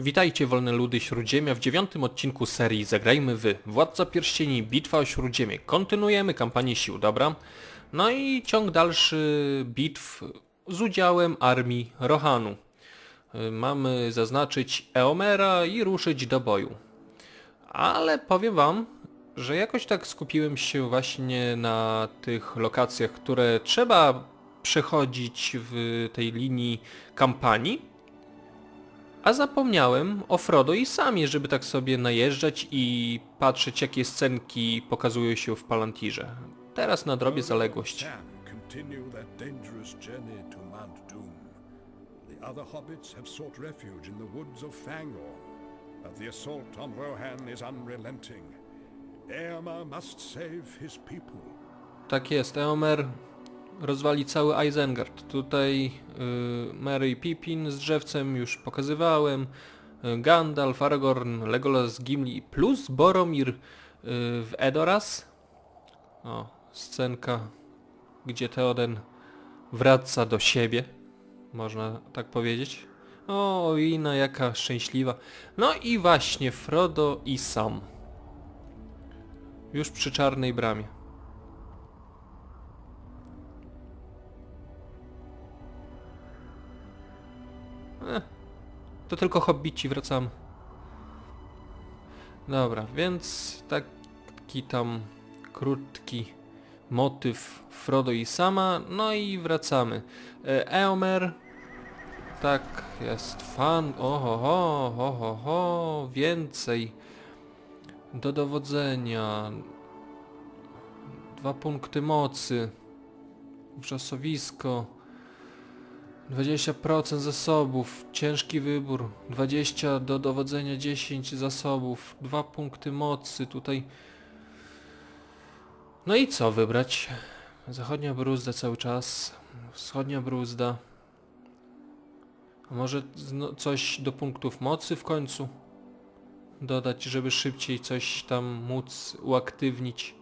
Witajcie wolne ludy Śródziemia w dziewiątym odcinku serii Zagrajmy w Władca Pierścieni Bitwa o Śródziemie. Kontynuujemy kampanię sił, dobra? No i ciąg dalszy bitw z udziałem armii Rohanu. Y, Mamy zaznaczyć Eomera i ruszyć do boju. Ale powiem wam, że jakoś tak skupiłem się właśnie na tych lokacjach, które trzeba przechodzić w tej linii kampanii, a zapomniałem o Frodo i Samie, żeby tak sobie najeżdżać i patrzeć jakie scenki pokazują się w Palantirze. Teraz nadrobię zaległość. Can continue their dangerous journey to Mount Doom. The other hobbits have sought refuge in the woods of Fangorn, but the assault on Rohan is unrelenting. Eomer must save his people. Tak jest, Eomer rozwali cały Isengard. Tutaj y, Merry i Pippin z drzewcem już pokazywałem. Y, Gandalf, Aragorn, Legolas, Gimli plus Boromir y, w Edoras. O, scenka, gdzie Theoden wraca do siebie. Można tak powiedzieć. O, Ina jaka szczęśliwa. No i właśnie Frodo i Sam. Już przy czarnej bramie. To tylko hobbici, wracamy. Dobra, więc taki tam krótki motyw Frodo i Sama, no i wracamy. E, Eomer, tak, jest fan, oho, ho, ho, ho, ho, więcej do dowodzenia. Dwa punkty mocy. Wrzosowisko. 20% zasobów, ciężki wybór, 20 do dowodzenia 10 zasobów, 2 punkty mocy, tutaj... No i co wybrać? Zachodnia bruzda cały czas, wschodnia bruzda. A może coś do punktów mocy w końcu dodać, żeby szybciej coś tam móc uaktywnić.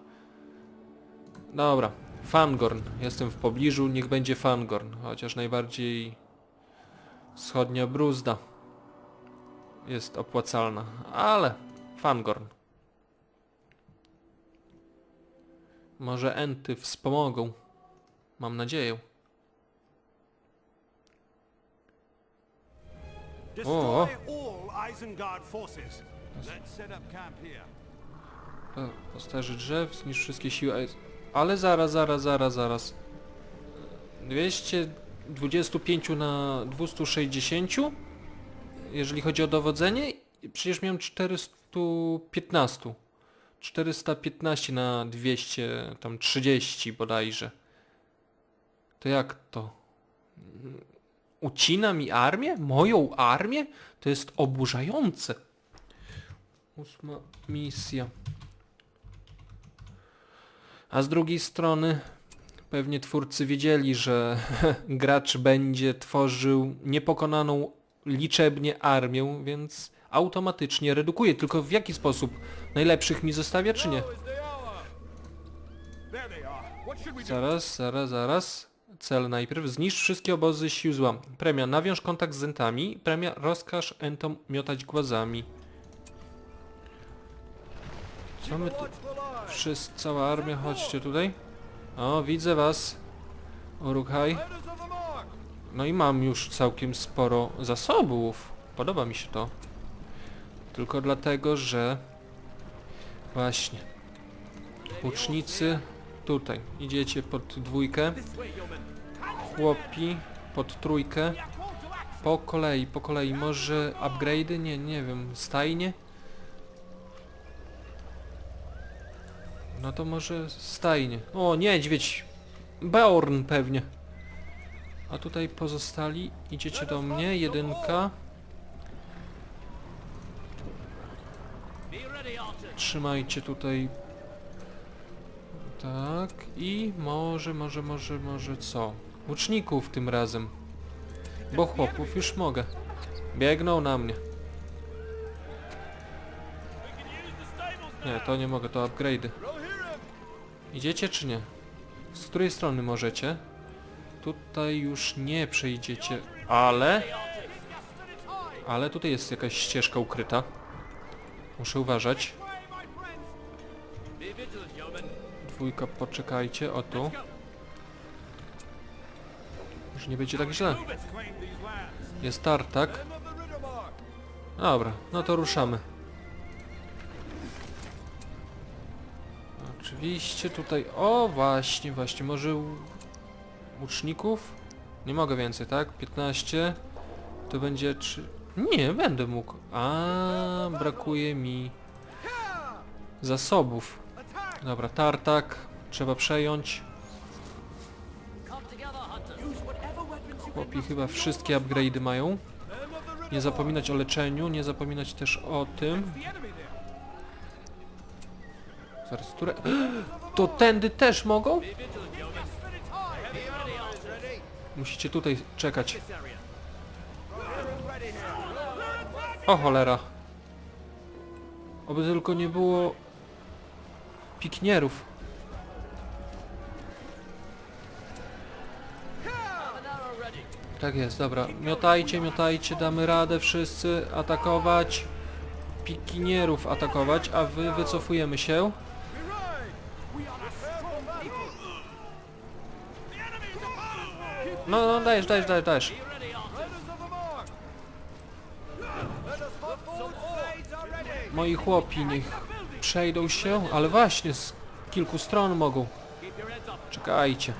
Dobra, Fangorn. Jestem w pobliżu, niech będzie Fangorn. Chociaż najbardziej wschodnia bruzda jest opłacalna. Ale Fangorn. Może Enty wspomogą. Mam nadzieję. E, Postarzy drzew, zniszcz wszystkie siły. Ale zaraz, zaraz, zaraz, zaraz. 225 na 260? Jeżeli chodzi o dowodzenie? Przecież miałem 415. 415 na 200, tam 30 bodajże. To jak to? Ucina mi armię? Moją armię? To jest oburzające. Ósma misja. A z drugiej strony pewnie twórcy wiedzieli, że gracz będzie tworzył niepokonaną liczebnie armię, więc automatycznie redukuje. Tylko w jaki sposób? Najlepszych mi zostawia, czy nie? Zaraz, zaraz, zaraz. Cel najpierw. Zniszcz wszystkie obozy sił zła. Premia. Nawiąż kontakt z entami. Premia. Rozkaż entom miotać głazami. Co my tu... Wszyscy, cała armia, chodźcie tutaj. O, widzę was. Mark. No i mam już całkiem sporo zasobów. Podoba mi się to. Tylko dlatego, że... Właśnie. Łucznicy tutaj. Idziecie pod dwójkę. Chłopi pod trójkę. Po kolei, po kolei. Może upgrade'y? Nie, nie wiem. Stajnie? No to może stajnie. O, niedźwiedź! Beorn pewnie. A tutaj pozostali. Idziecie do mnie. Jedynka. Trzymajcie tutaj. Tak. I może, może, może, może co? Łuczników tym razem. Bo chłopów już mogę. Biegną na mnie. Nie, to nie mogę, to upgrade'y. Idziecie czy nie? Z której strony możecie? Tutaj już nie przejdziecie, ale... Ale tutaj jest jakaś ścieżka ukryta. Muszę uważać. Dwójka, poczekajcie, o tu. Już nie będzie tak źle. Jest tartak. Dobra, no to ruszamy. Oczywiście tutaj... O, właśnie, właśnie, może u- łuczników? Nie mogę więcej, tak? 15. To będzie 3... Nie, będę mógł. A, brakuje mi zasobów. Dobra, tartak. Trzeba przejąć. Chłopi chyba wszystkie upgrade'y mają. Nie zapominać o leczeniu, nie zapominać też o tym. Zaraz, które... To tędy też mogą? Musicie tutaj czekać. O cholera. Oby tylko nie było piknierów. Tak jest, dobra. Miotajcie, miotajcie, damy radę wszyscy atakować. Pikinierów atakować, a wy wycofujemy się. No, no, dajesz, dajesz, dajesz, dajesz. Moi chłopi niech przejdą się, ale właśnie z kilku stron mogą. Czekajcie.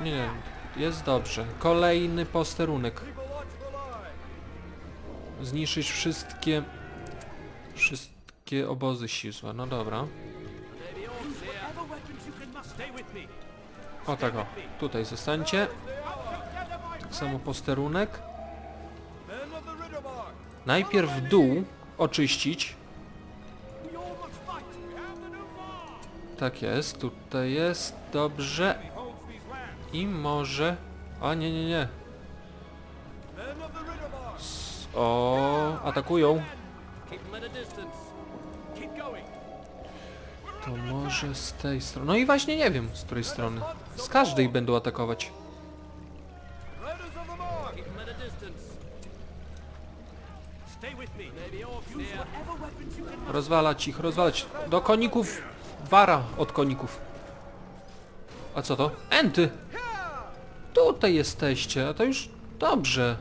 Nie, jest dobrze. Kolejny posterunek. Zniszczyć wszystkie... Wszystkie obozy ścisłe. No dobra. O tak o. Tutaj zostańcie. Tak samo posterunek. Najpierw dół oczyścić. Tak jest. Tutaj jest. Dobrze. I może... A nie, nie, nie. Riddermark. O, atakują. To może z tej strony. No i właśnie nie wiem, z której strony. Z każdej będą atakować. Rozwalać ich, rozwalać. Do koników. Wara od koników. A co to? Enty! Tutaj jesteście, a to już dobrze.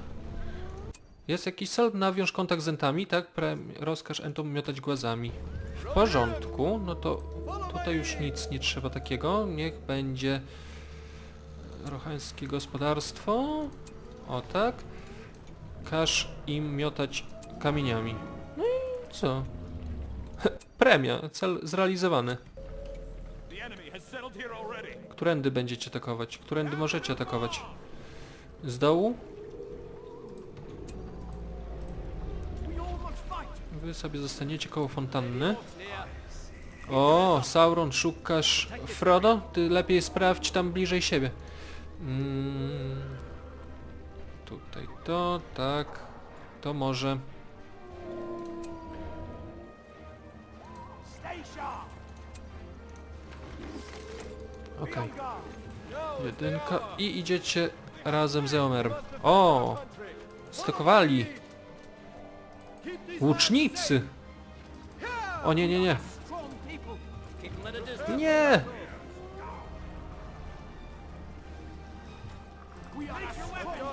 Jest jakiś cel, nawiąż kontakt z entami, tak? Pre rozkaż entom miotać głazami. W porządku, no to tutaj już nic nie trzeba takiego. Niech będzie rochańskie gospodarstwo. O tak. Każ im miotać kamieniami. No i co? Premia, cel zrealizowany. Którędy będziecie atakować? Którędy możecie atakować? Z dołu? Wy sobie zostaniecie koło fontanny. O, Sauron, szukasz Frodo? Ty lepiej sprawdź tam bliżej siebie. Mm, tutaj to, tak. To może. Okej. Jedynka i idziecie razem z Eomerem. O! Stokowali! Łucznicy! O nie, nie, nie. Nie!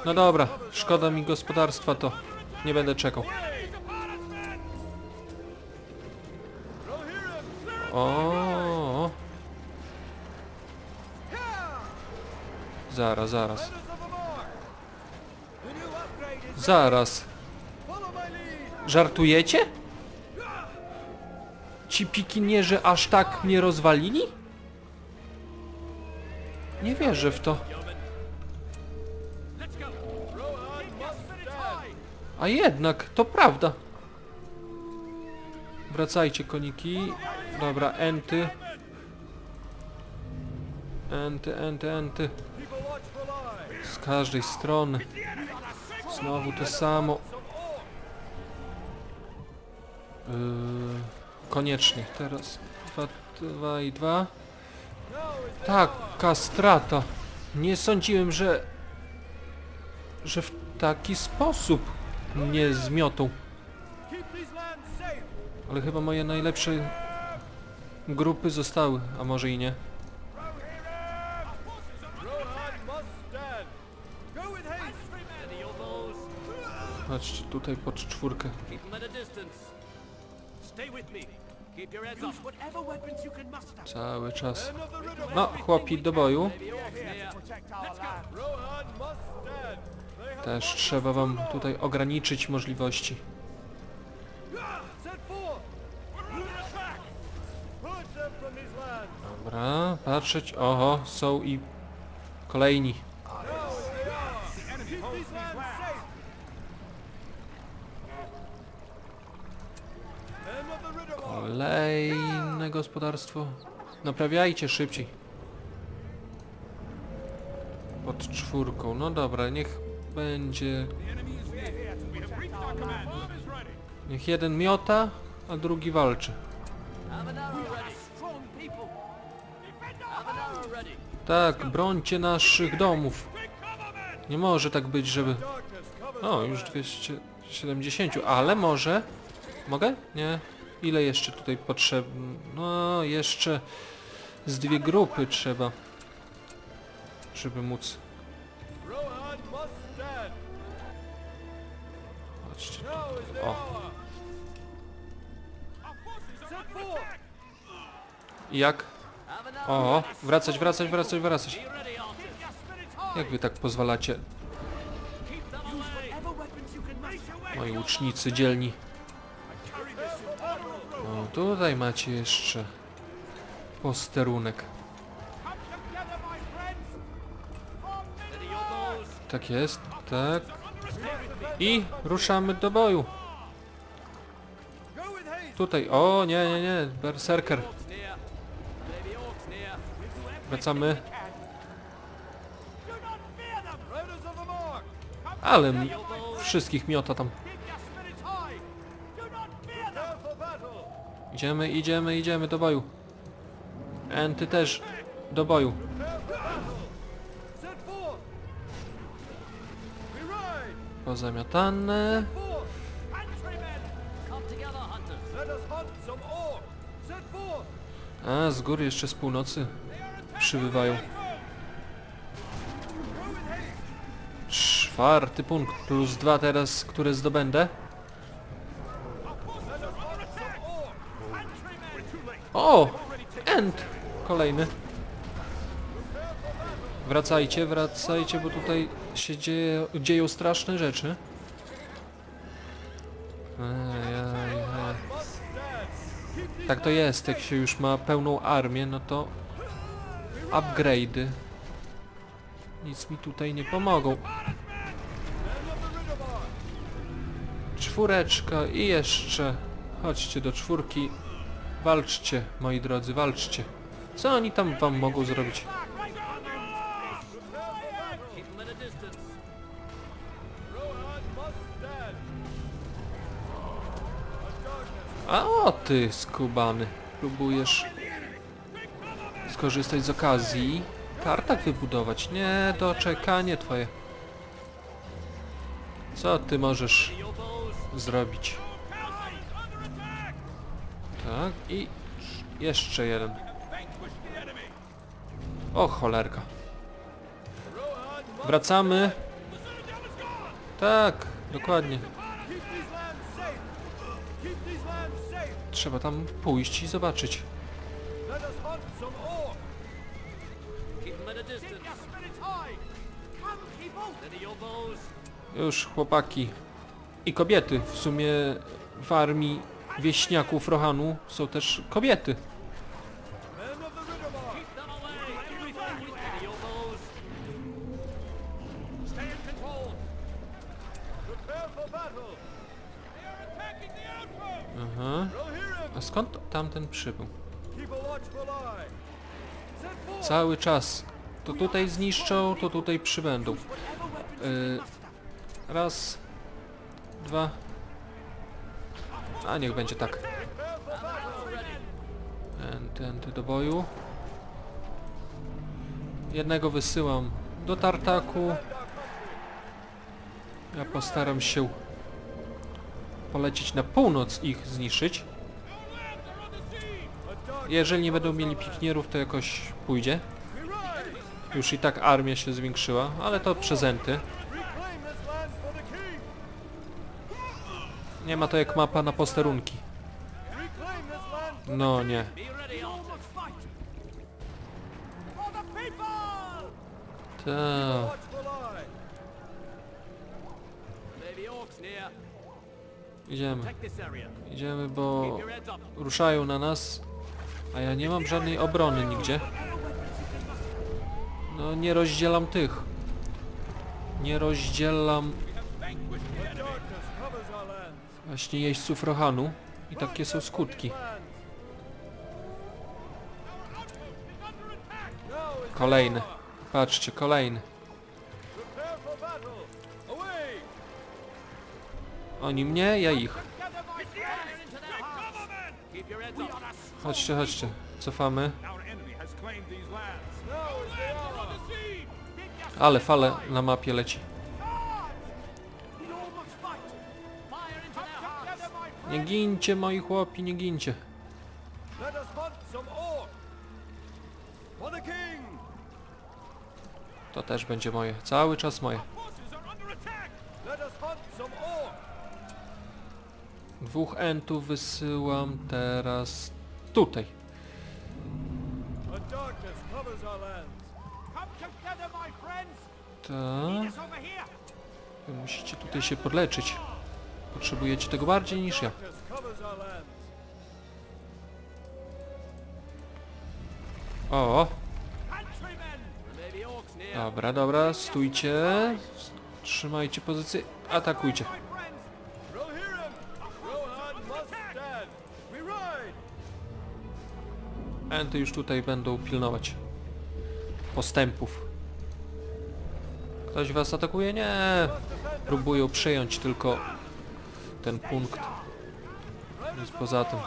No dobra, szkoda mi gospodarstwa to. Nie będę czekał. O. Zaraz, zaraz. Riders of Ci pikinierzy aż tak mnie rozwalili? Nie wierzę w to. A jednak, to prawda. Wracajcie koniki. Dobra, enty. Enty, enty, enty. Z każdej strony. Znowu to samo. Yy, koniecznie. Teraz dwa, dwa i dwa. Taka strata. Nie sądziłem, że... że w taki sposób mnie zmiotą. Ale chyba moje najlepsze grupy zostały, a może i nie. Chodźcie tutaj pod czwórkę. Cały czas. No, chłopi do boju. Też trzeba wam tutaj ograniczyć możliwości. Dobra, patrzeć. Oho, są i kolejni. Kolejne gospodarstwo. Naprawiajcie szybciej. Pod czwórką. No dobra, niech będzie... Niech jeden miota, a drugi walczy. Tak, brońcie naszych domów. Nie może tak być, żeby... Darkness covers O, już 270, ale może... Mogę? Nie. Ile jeszcze tutaj potrzebne? No, jeszcze z dwie grupy trzeba, żeby móc... Is the O. I jak? O, wracać, wracać, wracać, wracać. Jak wy tak pozwalacie, Keep them away. Tutaj macie jeszcze posterunek. Tak jest, tak. I ruszamy do boju. Tutaj, o nie, nie, nie, berserker. Wracamy. Ale wszystkich miota tam. Idziemy, idziemy, idziemy do boju. Enty też do boju. Pozamiatane. A, z góry jeszcze z północy przybywają. Czwarty punkt, plus dwa teraz, które zdobędę. Let us hunt some orc. Countrymen. O! End! Kolejny. Wracajcie, wracajcie, bo tutaj się dzieje, dzieją straszne rzeczy. These Tak to jest, jak się już ma pełną armię, no to upgrade'y nic mi tutaj nie pomogą. Czwóreczka i jeszcze. Chodźcie do czwórki. Walczcie, moi drodzy, walczcie. Co oni tam wam mogą zrobić? A o ty, skubany. Próbujesz skorzystać z okazji. Tartak wybudować. Nie, doczekanie twoje. Co ty możesz zrobić? Tak, i jeszcze jeden. O cholerka. Wracamy. Tak, dokładnie. Trzeba tam pójść i zobaczyć. Już chłopaki i kobiety. W sumie w armii wieśniaków Rohanu są też kobiety. Aha. A skąd tamten przybył? Cały czas. To tutaj zniszczą, to tutaj przybędą. Yy, raz, dwa. A niech będzie tak. Enty, enty do boju. Jednego wysyłam do tartaku. Ja postaram się polecieć na północ ich zniszczyć. Jeżeli nie będą mieli piknierów, to jakoś pójdzie. Już i tak armia się zwiększyła, ale to prezenty. Nie ma to jak mapa na posterunki. No nie. Ta. Idziemy. Idziemy, bo ruszają na nas, a ja nie mam żadnej obrony nigdzie. No nie rozdzielam tych. Nie rozdzielam właśnie jeźdźców Rohanu i takie są skutki. Kolejny. Patrzcie, kolejny. Oni mnie, ja ich. Chodźcie, chodźcie. Cofamy. Ale fale na mapie leci. Nie gincie, moi chłopi, nie gincie. Let us hunt some orc! For the king! To też będzie moje. Cały czas moje. Let us hunt some! Dwóch entów wysyłam teraz tutaj. A darkness covers our lands. Come together, my friends! Tak. over here! Wy musicie tutaj się podleczyć. Potrzebujecie tego bardziej niż ja. O, dobra, dobra, stójcie. Trzymajcie pozycję. Atakujcie. Enty już tutaj będą pilnować postępów. Ktoś was atakuje? Nie. Próbują przejąć tylko ten punkt. Nic poza tym.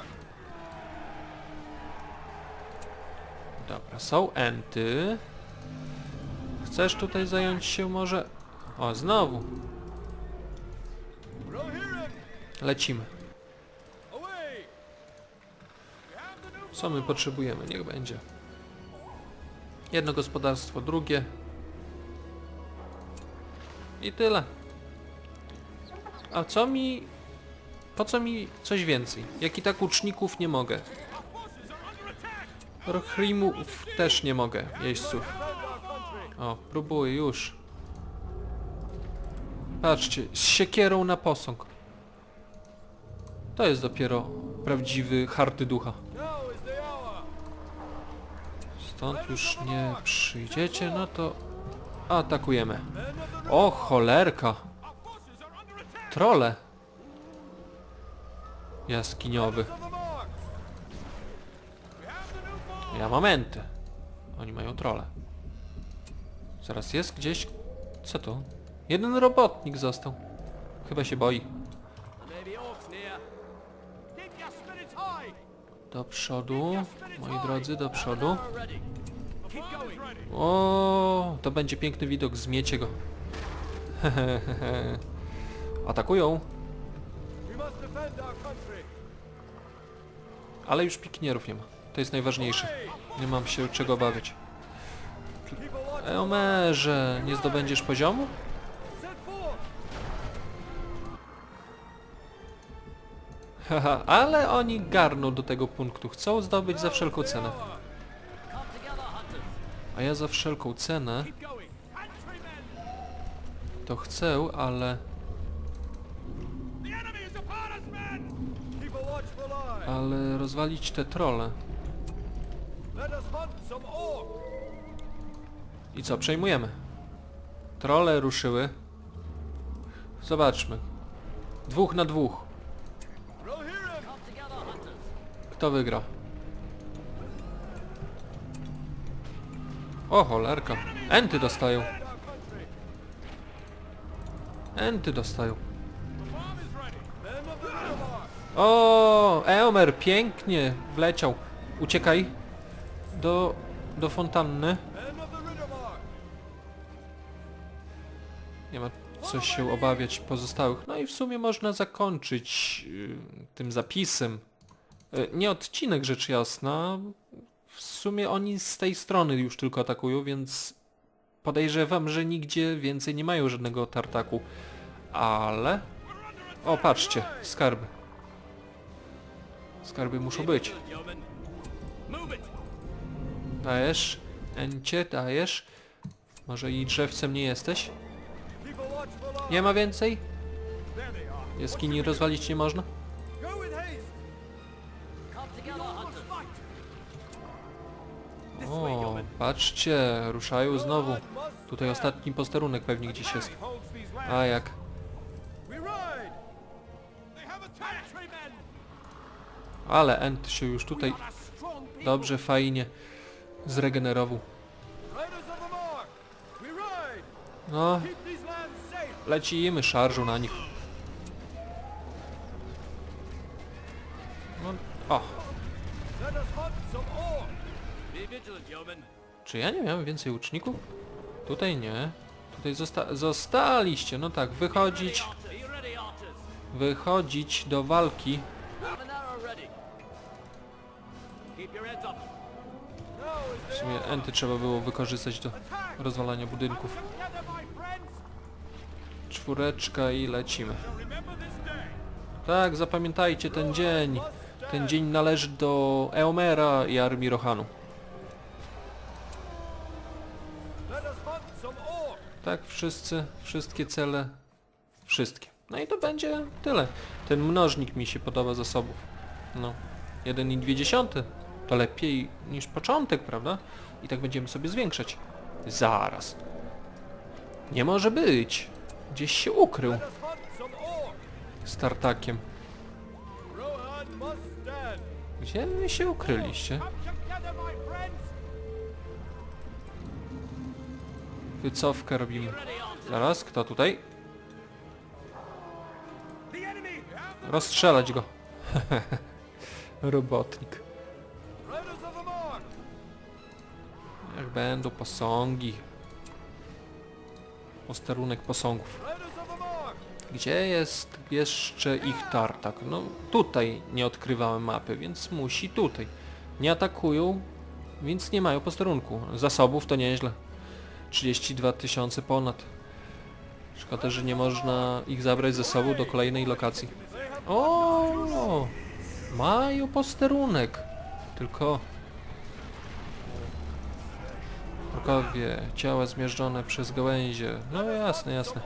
Dobra, są enty. Chcesz tutaj zająć się może? O, znowu. Lecimy. Co my potrzebujemy? Niech będzie. Jedno gospodarstwo, drugie. I tyle. A co mi... Po co mi coś więcej? Jak i tak łuczników nie mogę. Rohrimów też nie mogę, jeźdźców. O, próbuję już. Patrzcie, z siekierą na posąg. To jest dopiero prawdziwy harty ducha. Stąd już nie przyjdziecie, no to atakujemy. O, cholerka! Trole! Jaskiniowy. of the mark! We have the new fall! Ja mam enty. Oni mają trole. Zaraz jest gdzieś... Co to? Jeden robotnik został. Chyba się boi. Do przodu, moi drodzy, do przodu. O, to będzie piękny widok, zmiecie go. Atakują, ale już piknierów nie ma. To jest najważniejsze. Nie mam się czego obawiać. Eomerze, nie zdobędziesz poziomu? Haha, ale oni garną do tego punktu. Chcą zdobyć za wszelką cenę. A ja za wszelką cenę to chcę, ale... The enemy is upon us, men! Keep a watchful eye! Ale rozwalić te trole. I co, przejmujemy. Trole ruszyły. Zobaczmy. Dwóch na dwóch. Kto wygra? O, cholerka. Enty dostają. Enty dostają. O, Eomer, pięknie wleciał. Uciekaj do, do fontanny. Nie ma co się obawiać pozostałych. No i w sumie można zakończyć yy, tym zapisem. Yy, nie odcinek rzecz jasna. W sumie oni z tej strony już tylko atakują, więc podejrzewam, że nigdzie więcej nie mają żadnego tartaku. Ale... O, patrzcie, skarby. Skarby muszą być. Dajesz? Encie, dajesz? Może i drzewcem nie jesteś? Nie ma więcej? Jaskini rozwalić nie można? O, patrzcie, ruszają znowu. Tutaj ostatni posterunek pewnie gdzieś jest. A jak? Ale Ent się już tutaj dobrze, fajnie zregenerował. No, lecimy szarżą na nich. No, o, czy ja nie miałem więcej łuczników? Tutaj nie. Tutaj zosta zostaliście, no tak, wychodzić, wychodzić do walki. W the sumie Enty trzeba było wykorzystać do rozwalania budynków. Czwóreczka i lecimy. Tak, zapamiętajcie ten dzień. Ten dzień należy do Eomera i armii Rohanu. Tak, wszyscy, wszystkie cele, wszystkie. No i to będzie tyle. Ten mnożnik mi się podoba zasobów. No, 1,2 to lepiej niż początek, prawda? I tak będziemy sobie zwiększać. Zaraz. Nie może być. Gdzieś się ukrył z tartakiem. Gdzie wy się ukryliście? My. Wycofkę robimy. Zaraz, kto tutaj? Rozstrzelać go. Robotnik. Jak będą posągi. Posterunek posągów. Gdzie jest jeszcze ich tartak? No tutaj nie odkrywałem mapy, więc musi tutaj. Nie atakują, więc nie mają posterunku. Zasobów to nieźle. 32 tysiące ponad. Szkoda, że nie można ich zabrać ze sobą do kolejnej lokacji. O, mają posterunek. Tylko Wrogowie, ciała zmierzczone przez gałęzie. No jasne, jasne.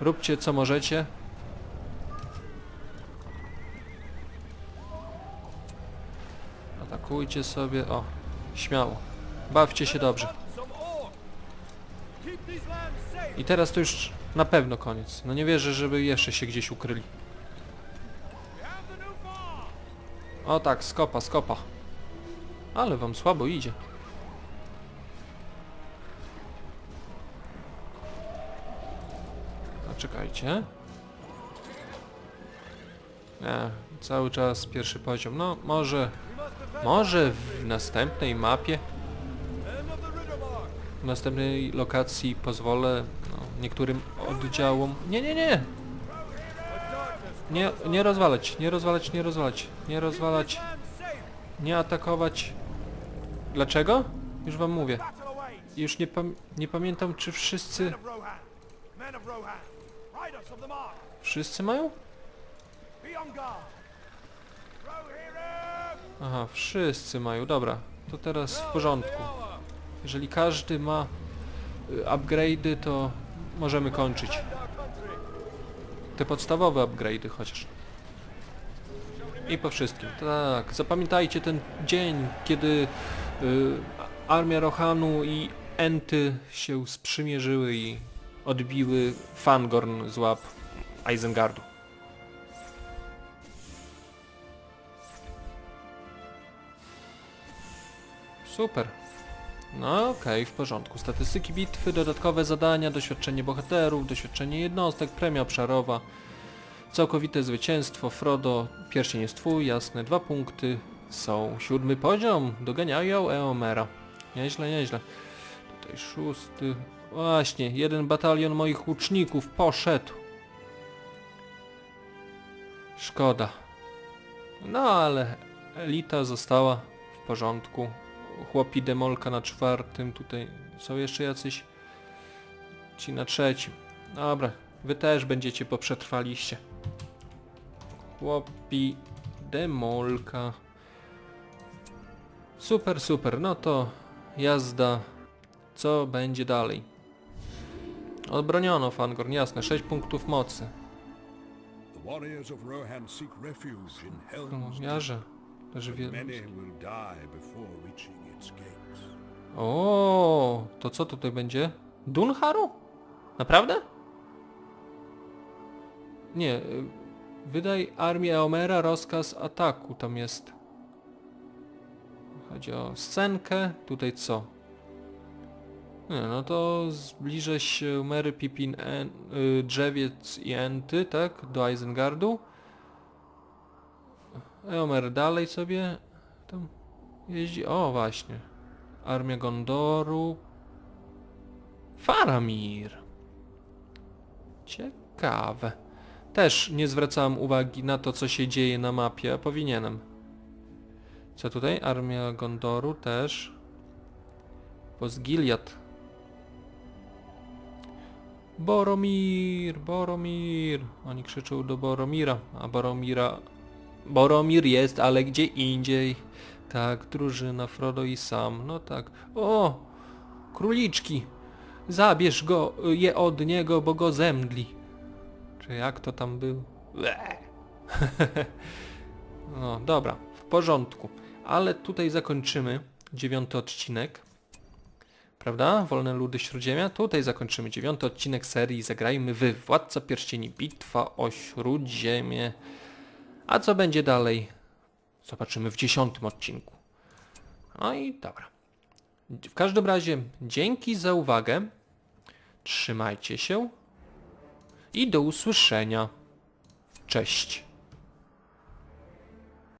Róbcie co możecie. Atakujcie sobie. O, śmiało. Bawcie się dobrze. I teraz to już na pewno koniec. No nie wierzę, żeby jeszcze się gdzieś ukryli. O tak, skopa, skopa. Ale wam słabo idzie. Czekajcie. Nie, cały czas pierwszy poziom. No, może, może w następnej mapie, w następnej lokacji pozwolę no, niektórym oddziałom... Nie, nie, nie! Nie, nie rozwalać, nie rozwalać, nie rozwalać, nie rozwalać. Nie atakować. Dlaczego? Już wam mówię. Już nie, pam nie pamiętam, czy wszyscy... Wszyscy mają? Rohirrim. Aha, wszyscy mają. Dobra, to teraz w porządku. Jeżeli każdy ma y, upgrade'y, to możemy kończyć. Te podstawowe upgrade'y chociaż. I po wszystkim. Tak, zapamiętajcie ten dzień, kiedy y, armia Rohanu i Enty się sprzymierzyły i odbiły Fangorn z łap Isengardu. Super. No okej, w porządku. Statystyki bitwy, dodatkowe zadania, doświadczenie bohaterów, doświadczenie jednostek, premia obszarowa, całkowite zwycięstwo, Frodo, pierścień jest twój, jasne, dwa punkty, są siódmy poziom, doganiają Eomera. Nieźle, nieźle. Tutaj szósty, Właśnie, jeden batalion moich łuczników poszedł. Szkoda. No ale elita została w porządku. Chłopi demolka na czwartym, tutaj są jeszcze jacyś ci na trzecim. Dobra, wy też będziecie poprzetrwaliście. Chłopi demolka. Super, super, no to jazda. Co będzie dalej? Odbroniono Fangorn, jasne, 6 punktów mocy. The warriors of Rohan seek refuge in Helm's Deep, jarze. Leży but wie... many will die before reaching its gates. O, to co tutaj będzie? Dunharu? Naprawdę? Nie, y, wydaj armię Eomera rozkaz ataku, tam jest. Chodzi o scenkę, tutaj co? Nie, no to zbliżę się Mery, Pippin, en, y, Drzewiec i Enty, tak? Do Isengardu. Eomer dalej sobie tam jeździ. O, właśnie. Armia Gondoru. Faramir. Ciekawe. Też nie zwracałem uwagi na to, co się dzieje na mapie, powinienem. Co tutaj? Armia Gondoru też. Pozgiliad. Boromir, Boromir. Oni krzyczą do Boromira, a Boromira... Boromir jest, ale gdzie indziej. Tak, drużyna Frodo i Sam. No tak. O! Króliczki! Zabierz go, je od niego, bo go zemdli. Czy jak to tam był? No dobra, w porządku. Ale tutaj zakończymy dziewiąty odcinek. Prawda? Wolne ludy Śródziemia. Tutaj zakończymy dziewiąty odcinek serii Zagrajmy wy Władca Pierścieni Bitwa o Śródziemie. A co będzie dalej? Zobaczymy w dziesiątym odcinku. No i dobra. W każdym razie dzięki za uwagę. Trzymajcie się. I do usłyszenia. Cześć.